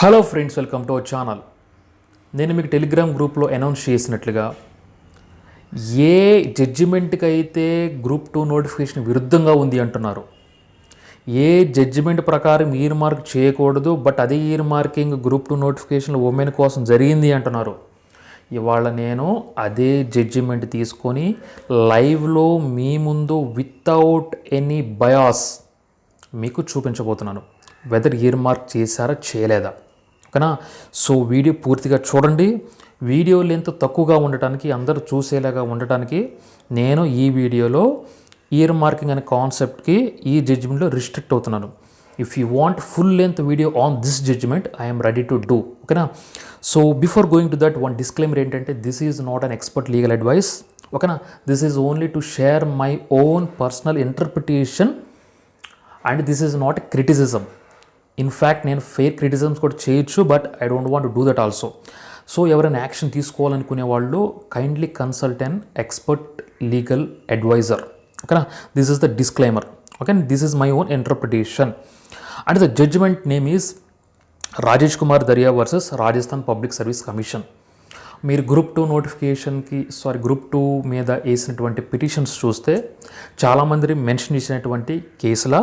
Hello friends welcome to our channel నేను మీకు Telegram గ్రూప్లో అనౌన్స్ చేసినట్లుగా ఏ జడ్జిమెంట్కి అయితే గ్రూప్ టూ నోటిఫికేషన్ విరుద్ధంగా ఉంది అంటున్నారు ఏ జడ్జిమెంట్ ప్రకారం ఇయర్ మార్క్ చేయకూడదు బట్ అదే earmarking group two notification women కోసం జరిగింది అంటున్నారు. ఇవాళ నేను అదే జడ్జిమెంట్ తీసుకొని లైవ్లో మీ ముందు వితౌట్ ఎనీ బయాస్ మీకు చూపించబోతున్నాను. వెదర్ ఇయర్ మార్క్ చేశారా చేయలేదా? ఓకేనా? సో వీడియో పూర్తిగా చూడండి. వీడియో లెంత్ తక్కువగా ఉండటానికి అందరూ చూసేలాగా ఉండటానికి నేను ఈ వీడియోలో ఇయర్ మార్కింగ్ అనే కాన్సెప్ట్కి ఈ జడ్జిమెంట్లో రిస్ట్రిక్ట్ అవుతున్నాను. If you want full length video on this judgment I'm ready to do ఓకేనా? So before going to that one disclaimer ఏంటంటే this is not an expert legal advice ఓకేనా? This is only to share my own personal interpretation and this is not a criticism in fact నేను fair criticisms కూడా చేయొచ్చు but I don't want do that also so ఎవరైనా action తీసుకోవాలనుకునే వాళ్ళు kindly consult and expert legal adviser ఓకేనా? This is the disclaimer okay this is my own interpretation and the judgment name is Rajesh Kumar Daria versus Rajasthan public service commission మీరు group two నోటిఫికేషన్కి sorry group two మీద వేసినటువంటి petitions చూస్తే చాలామంది mention చేసినటువంటి కేసుల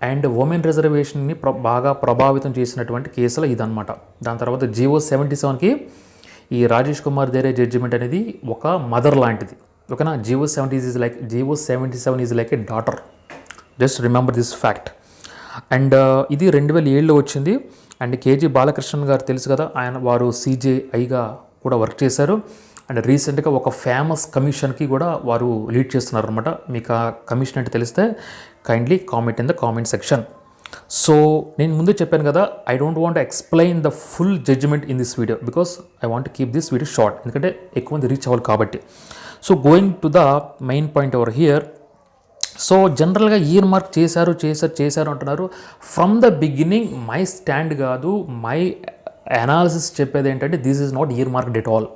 and women రిజర్వేషన్ని ప్ర బాగా ప్రభావితం చేసినటువంటి కేసులు ఇదనమాట దాని తర్వాత జీవో సెవెంటీ సెవెన్కి ఈ రాజేష్ కుమార్ దేరే జడ్జిమెంట్ అనేది ఒక మదర్ లాంటిది. ఓకేనా? GO seventy is like GO seventy seven is like a daughter just remember this fact and uh, ఇది రెండు వేల ఏడులో వచ్చింది. అండ్ కేజీ బాలకృష్ణన్ గారు తెలుసు కదా ఆయన వారు సీజేఐగా కూడా వర్క్ చేశారు. అండ్ రీసెంట్గా ఒక ఫేమస్ కమిషన్కి కూడా వారు లీడ్ చేస్తున్నారు అనమాట మీకు ఆ కమిషన్ అంటే తెలిస్తే kindly comment in the comment section so నేను ముందే చెప్పాను కదా I don't want explain the full judgment in this video because I want keep this video short ఎందుకంటే ఎక్కువ మంది రీచ్ అవ్వాలి కాబట్టి. So going to the main point our here so జనరల్గా ఇయర్ మార్క్ చేశారు చేశారు చేశారు అంటున్నారు. From the beginning my stand కాదు మై అనాలిసిస్ చెప్పేది ఏంటంటే this is not earmarked all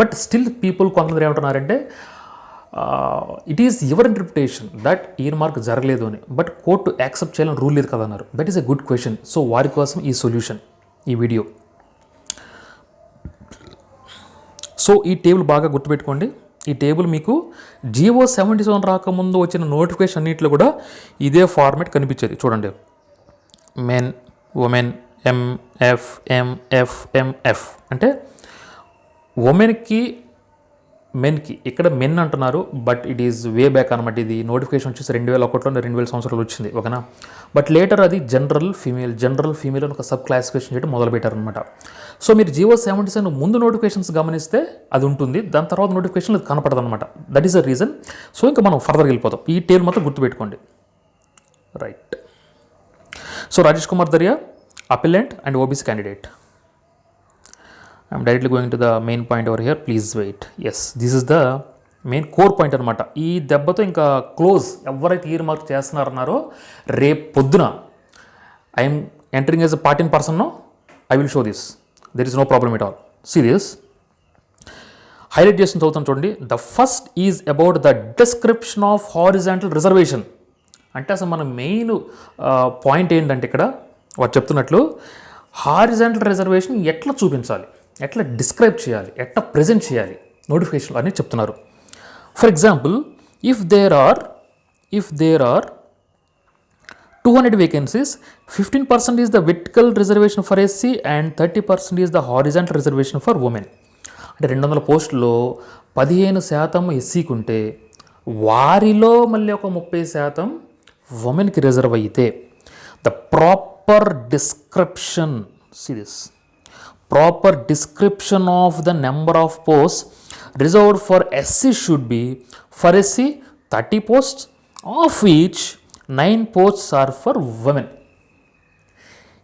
but still people కొంతమంది ఏమంటున్నారంటే it is your interpretation that earmark జరగలేదు అని. బట్ కోర్టు యాక్సెప్ట్ చేయాలని రూల్ లేదు కదా అన్నారు that is a good question so వారి కోసం ఈ సొల్యూషన్ ఈ వీడియో సో ఈ టేబుల్ బాగా గుర్తుపెట్టుకోండి. ఈ టేబుల్ మీకు జియో సెవెంటీ సెవెన్ రాకముందు వచ్చిన నోటిఫికేషన్ అన్నింటిలో కూడా ఇదే ఫార్మేట్ కనిపించేది. చూడండి. Men women MF MF MF అంటే ఉమెన్కి మెన్కి ఇక్కడ మెన్ అంటున్నారు but it is way back అనమాట ఇది నోటిఫికేషన్ వచ్చేసి రెండు వేల ఒకటిలో రెండు వేల సంవత్సరాలు వచ్చింది ఓకేనా? బట్ లేటర్ అది జనరల్ ఫీమేల్ జనరల్ ఫీమేల్ అని ఒక సబ్ క్లాసిఫికేషన్ చేయడం మొదలుపెట్టారనమాట సో మీరు జియో సెవెంటీ సెవెన్ ముందు నోటిఫికేషన్స్ గమనిస్తే అది ఉంటుంది దాని తర్వాత నోటిఫికేషన్ అది కనపడదు అనమాట that is the reason so ఇంకా మనం ఫర్దర్ వెళ్ళిపోతాం ఈ టేల్ మాత్రం గుర్తుపెట్టుకోండి. Right so Rajesh Kumar Daria appellant and OBC candidate I'm directly going to the main point over here please wait yes this is the main core point అనమాట ఈ దెబ్బతో ఇంకా క్లోజ్ ఎవరైతే ఈ మార్క్ చేస్తున్నారన్నారో రేపు పొద్దున I'm entering as a party in person I will show this there is no problem at all serious highlight చేసిన చదువుతాను చూడండి. The first is about the description of horizontal reservation అంటే అసలు మన మెయిన్ పాయింట్ ఏంటంటే ఇక్కడ వారు చెప్తున్నట్లు హారిజాంటల్ రిజర్వేషన్ ఎట్లా చూపించాలి? ఎట్లా డిస్క్రైబ్ చేయాలి? ఎట్లా ప్రజెంట్ చేయాలి? నోటిఫికేషన్లు అని చెప్తున్నారు. For example if there are if there are two hundred vacancies fifteen percent is the vertical reservation for SC and thirty percent is the horizontal reservation for women అంటే రెండు వందల పోస్టుల్లో పదిహేను శాతం ఎస్సీకి ఉంటే వారిలో మళ్ళీ ఒక ముప్పై శాతం ఉమెన్కి రిజర్వ్ అయితే the proper description series proper description of the number of post reserved for SC should be for SC thirty post of each nine posts are for women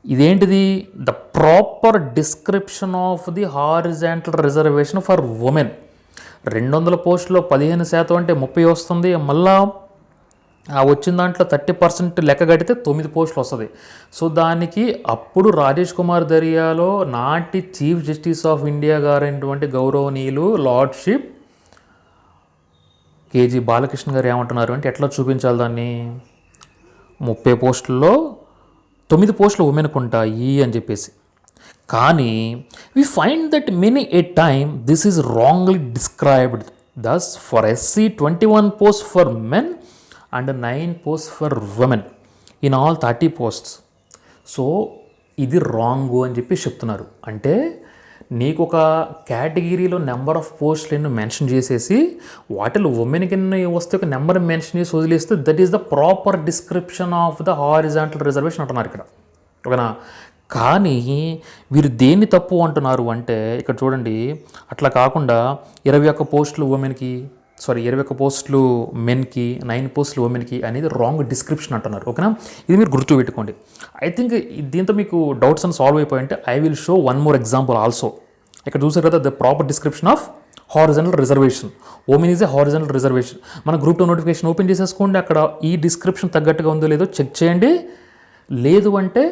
ఇదేంటిది? The proper description of the horizontal reservation for women రెండు వందల పోస్టులో పదిహేను శాతం అంటే ముప్పై వస్తుంది. మళ్ళా ఆ వచ్చిన దాంట్లో థర్టీ పర్సెంట్ లెక్క కడితే తొమ్మిది పోస్టులు వస్తుంది. సో దానికి అప్పుడు రాజేష్ కుమార్ దర్యాలో నాటి చీఫ్ జస్టిస్ ఆఫ్ ఇండియా గారైనటువంటి గౌరవనీయులు లార్డ్షిప్ కేజీ బాలకృష్ణ గారు ఏమంటున్నారు అంటే ఎట్లా చూపించాలి దాన్ని? ముప్పై పోస్టుల్లో తొమ్మిది పోస్టులు ఉమెన్కు ఉంటాయి అని చెప్పేసి. కానీ we find that many a time this is wrongly described thus for SC twenty one post for men and nine post for women in all thirty posts so ఇది రాంగ్ అని చెప్పి చెప్తున్నారు. అంటే నీకు ఒక కేటగిరీలో నెంబర్ ఆఫ్ పోస్ట్లు ఎన్నో మెన్షన్ చేసేసి వాటిలో ఉమెన్ కింద వస్తే ఒక నెంబర్ మెన్షన్ చేసి వదిలేస్తే that is the proper description of the horizontal reservation అంటున్నారు ఇక్కడ. ఓకేనా? కానీ వీరు దేన్ని తప్పు అంటున్నారు అంటే ఇక్కడ చూడండి అట్లా కాకుండా ఇరవై ఒక్క పోస్టులు ఉమెన్కి సారీ ఇరవై ఒక్క పోస్టులు మెన్కి నైన్ పోస్టులు ఉమెన్కి అనేది రాంగ్ డిస్క్రిప్షన్ అంటున్నారు. ఓకేనా ఇది మీరు గుర్తుపెట్టుకోండి ఐ థింక్ దీంతో మీకు డౌట్స్ అని solve అయిపోయింటే I will show one more example also ఇక్కడ చూసారు కదా the proper description of horizontal reservation women is a horizontal reservation మన గ్రూప్ టూ నోటిఫికేషన్ ఓపెన్ చేసేసుకోండి. అక్కడ ఈ డిస్క్రిప్షన్ తగ్గట్టుగా ఉందో లేదో చెక్ చేయండి. లేదు అంటే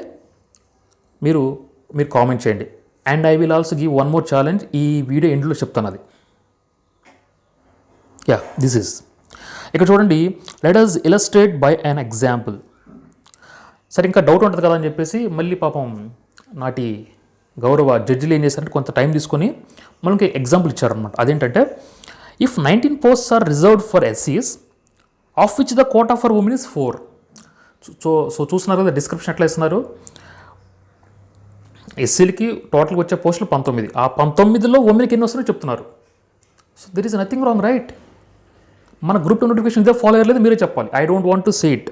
మీరు మీరు కామెంట్ చేయండి. And I will also give one more challenge ఈ వీడియో ఎండ్లో చెప్తాను అది. యా దిస్ ఈస్ ఇక్కడ చూడండి let us illustrate by an example సరే ఇంకా డౌట్ ఉంటుంది కదా అని చెప్పేసి మళ్ళీ పాపం నాటి గౌరవ జడ్జిలు ఏం చేశారంటే కొంత టైం తీసుకొని మనకి ఎగ్జాంపుల్ ఇచ్చారనమాట అదేంటంటే if nineteen posts are reserved for ఎస్సీస్ of which the quota for women is four so so చూస్తున్నారు కదా డిస్క్రిప్షన్ ఎట్లా ఇస్తున్నారు? ఎస్సీలకి టోటల్గా వచ్చే పోస్టులు పంతొమ్మిది. ఆ పంతొమ్మిదిలో ఉమెన్కి ఎన్ని వస్తున్నాయో చెప్తున్నారు. So there is nothing wrong right మన గ్రూప్ టూ నోటిఫికేషన్ ఇదే ఫాలో అయ్యలేదు మీరే చెప్పాలి I don't want to say it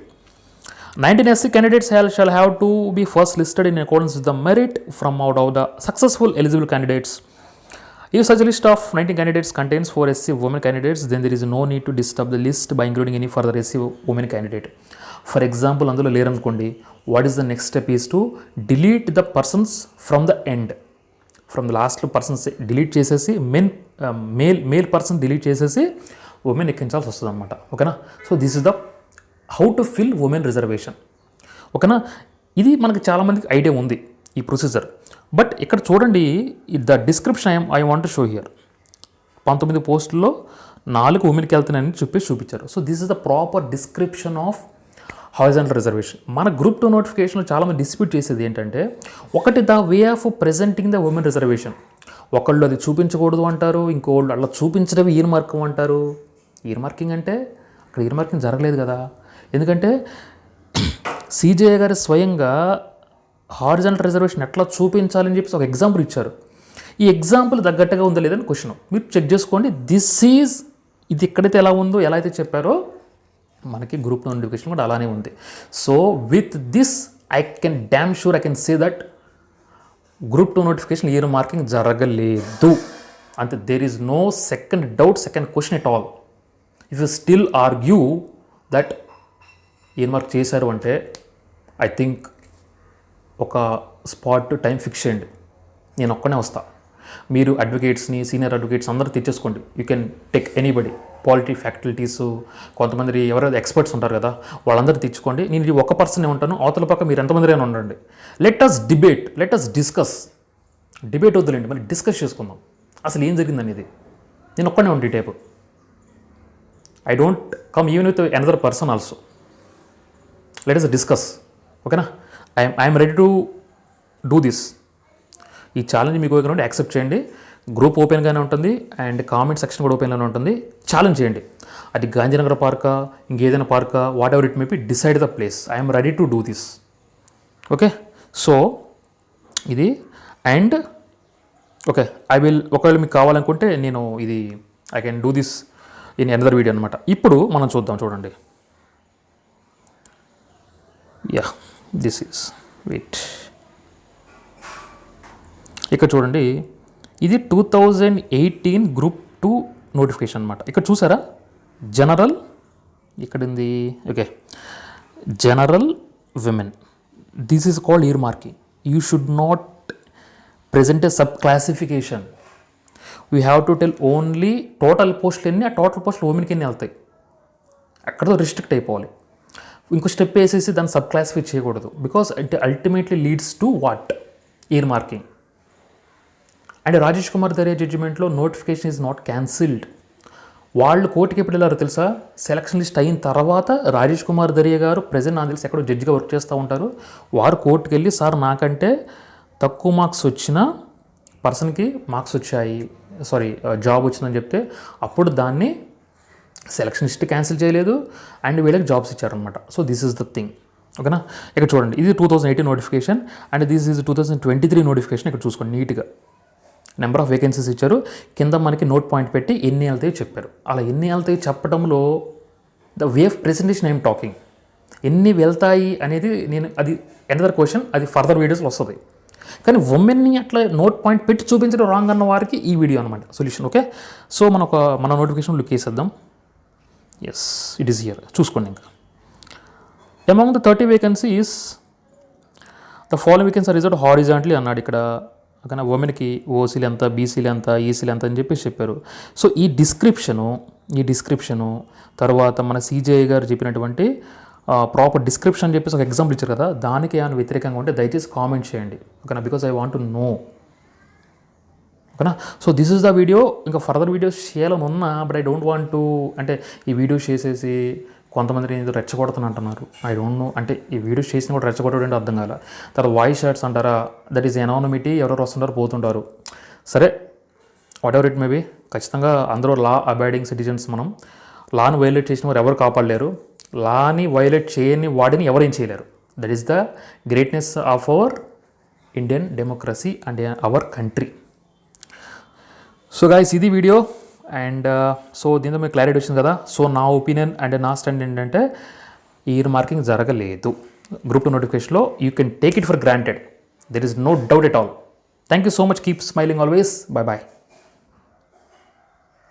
nineteen SC candidates shall, shall have to be first listed in accordance with the merit from out of the successful eligible candidates. If such a list of 19 candidates contains 4 SC women candidates, then there is no need to disturb the list by including any further SC women candidate. For example అందులో లేరనుకోండి what is the next step is to delete the persons from the end from the లాస్ట్లో persons delete చేసేసి men male male person delete చేసేసి women ఎక్కించాల్సి వస్తుంది అనమాట ఓకేనా? So this is the how to fill women reservation ఓకేనా? ఇది మనకి చాలామందికి ఐడియా ఉంది ఈ ప్రొసీజర్ బట్ ఇక్కడ చూడండి the description I I want show here పంతొమ్మిది పోస్టుల్లో నాలుగు ఉమెన్కి వెళ్తున్నాయని చెప్పేసి చూపించారు. So this is the proper description of horizontal reservation మన గ్రూప్ టూ నోటిఫికేషన్లో చాలామంది డిస్ప్యూట్ చేసేది ఏంటంటే ఒకటి the way of presenting the women reservation ఒకళ్ళు అది చూపించకూడదు అంటారు ఇంకోళ్ళు అలా చూపించడమే ఈర్ మార్కం అంటారు. ఇయర్ మార్కింగ్ అంటే అక్కడ ఇయర్ మార్కింగ్ జరగలేదు కదా. ఎందుకంటే సీజే గారు స్వయంగా హారిజాంటల్ రిజర్వేషన్ ఎట్లా చూపించాలని చెప్పేసి ఒక ఎగ్జాంపుల్ ఇచ్చారు. ఈ ఎగ్జాంపుల్ తగ్గట్టుగా ఉందా లేదని క్వశ్చన్ మీరు చెక్ చేసుకోండి. దిస్ ఈజ్ ఇది ఎక్కడైతే ఎలా ఉందో ఎలా అయితే చెప్పారో మనకి గ్రూప్ నోటిఫికేషన్ కూడా అలానే ఉంది. So with this I can damn sure I can say that group two notification earmarking జరగలేదు. అంతే there is no second doubt second question at all if you still argue that ఏం mark చేశారు అంటే I think ఒక spot time fix చేయండి నేను ఒక్కనే వస్తా. మీరు అడ్వకేట్స్ని సీనియర్ అడ్వకేట్స్ అందరూ తెచ్చేసుకోండి you can take anybody. Polity faculties కొంతమంది ఎవరైతే ఎక్స్పర్ట్స్ ఉంటారు కదా వాళ్ళందరూ తెచ్చుకోండి నేను ఇది ఒక పర్సనే ఉంటాను అవతల పక్క మీరు ఎంతమంది అయినా ఉండండి. Let us debate let us discuss debate వద్దులేండి మరి డిస్కస్ చేసుకుందాం. అసలు ఏం జరిగింది అనేది నేను ఒక్కనే ఉండి type. I don't come even with another person also let us discuss ఓకేనా I'm I'm ready to do this ఈ ఛాలెంజ్ మీకు ఓకే యాక్సెప్ట్ చేయండి. గ్రూప్ ఓపెన్గానే ఉంటుంది అండ్ కామెంట్ సెక్షన్ కూడా ఓపెన్గానే ఉంటుంది. ఛాలెంజ్ చేయండి. అది గాంధీనగర్ పార్కా ఇంకేదైనా పార్కా whatever it may be decide the place I'm ready to do this okay so ఇది అండ్ ఓకే ఐ విల్ ఒకవేళ మీకు కావాలనుకుంటే నేను ఇది I can do this in another video అనమాట ఇప్పుడు మనం చూద్దాం చూడండి. యా దిస్ ఈస్ వెయిట్ ఇక్కడ చూడండి ఇది two thousand eighteen group two notification అనమాట ఇక్కడ చూసారా? General ఇక్కడింది okay general women this is called earmarking you should not present a sub classification we have to tell only total పోస్టులు ఎన్ని ఆ total పోస్టులు ఉమెన్కి ఎన్ని వెళ్తాయి. అక్కడతో రిస్ట్రిక్ట్ అయిపోవాలి. ఇంకో స్టెప్ వేసేసి దాన్ని సబ్ క్లాసిఫై చేయకూడదు. Because it ultimately leads to what earmarking and Rajesh Kumar దరే జడ్జిమెంట్లో నోటిఫికేషన్ ఈజ్ నాట్ క్యాన్సిల్డ్ వాళ్ళు కోర్టుకి ఎప్పుడు వెళ్ళారో తెలుసా? సెలక్షన్ లిస్ట్ అయిన తర్వాత రాజేష్ కుమార్ దరియా గారు ప్రజెంట్ నాకు తెలిసి ఎక్కడో జడ్జిగా వర్క్ చేస్తూ ఉంటారు. వారు కోర్టుకి వెళ్ళి సార్ నాకంటే తక్కువ మార్క్స్ వచ్చిన పర్సన్కి మార్క్స్ వచ్చాయి. సారీ జాబ్ వచ్చిందని చెప్తే అప్పుడు దాన్ని సెలక్షన్ లిస్ట్ క్యాన్సిల్ చేయలేదు అండ్ వీళ్ళకి జాబ్స్ ఇచ్చారనమాట so this is the thing ఓకేనా? ఇక్కడ చూడండి ఇది two thousand eighteen notification and this is two thousand twenty three notification ఇక్కడ చూసుకోండి నీట్గా నెంబర్ ఆఫ్ వేకెన్సీస్ ఇచ్చారు. కింద మనకి నోట్ పాయింట్ పెట్టి ఎన్ని వెళ్తాయో చెప్పారు. అలా ఎన్ని వెళ్తాయో చెప్పడంలో the way of presentation I'm talking ఎన్ని వెళ్తాయి అనేది నేను అది ఎనదర్ క్వశ్చన్ అది ఫర్దర్ వీడియోస్లో వస్తుంది. కానీ ఉమెన్ని అట్లా నోట్ పాయింట్ పెట్టి చూపించడం రాంగ్ అన్న వారికి ఈ వీడియో అనమాట సొల్యూషన్ ఓకే సో మన ఒక మన నోటిఫికేషన్ లుక్ చేసేద్దాం ఎస్ ఇట్ ఈస్ ఇయర్ చూసుకోండి ఇంకా. Among the thirty vacancies the following vacancy result horizontally అన్నాడు ఇక్కడ. కానీ ఉమెన్కి ఓసీలు ఎంత బీసీలు ఎంత ఈసీలు ఎంత అని చెప్పేసి చెప్పారు. సో ఈ డిస్క్రిప్షను ఈ డిస్క్రిప్షను తర్వాత మన సీజేఐ గారు చెప్పినటువంటి ప్రాపర్ డిస్క్రిప్షన్ అని చెప్పేసి ఒక ఎగ్జాంపుల్ ఇచ్చారు కదా దానికి ఏమైనా వ్యతిరేకంగా ఉంటే దయచేసి కామెంట్ చేయండి. ఓకేనా? Because I want to know ఓకేనా? So this is the video ఇంకా ఫర్దర్ వీడియోస్ చేయాలని ఉన్నా but I don't want to అంటే ఈ వీడియోస్ చేసేసి కొంతమంది నేను రెచ్చగొడతాను అంటున్నారు. ఐ డోంట్ నో అంటే ఈ వీడియోస్ చేసిన కూడా రెచ్చగొట్టడం అంటే అర్థం కాల? తర్వాత వాయిస్ షాట్స్ అంటారా? దట్ ఈస్ ఎనానమిటీ ఎవరెవరు వస్తుంటారు పోతుంటారు. సరే whatever it may be ఖచ్చితంగా అందరూ లా అబైడింగ్ సిటిజన్స్ మనం. లాను వైలేట్ చేసిన వారు ఎవరు కాపాడలేరు? లాని వైలేట్ చేయని వాడిని ఎవరేం చేయలేరు. That is the greatness of our Indian democracy and our country so guys ఇది వీడియో అండ్ సో దీంతో మీకు క్లారిటీ వచ్చింది కదా? సో నా ఒపీనియన్ అండ్ నా స్టాండ్ ఏంటంటే ఇయర్ మార్కింగ్ జరగలేదు గ్రూప్ టూ నోటిఫికేషన్లో you can take it for granted there is no doubt at all thank you so much keep smiling always bye bye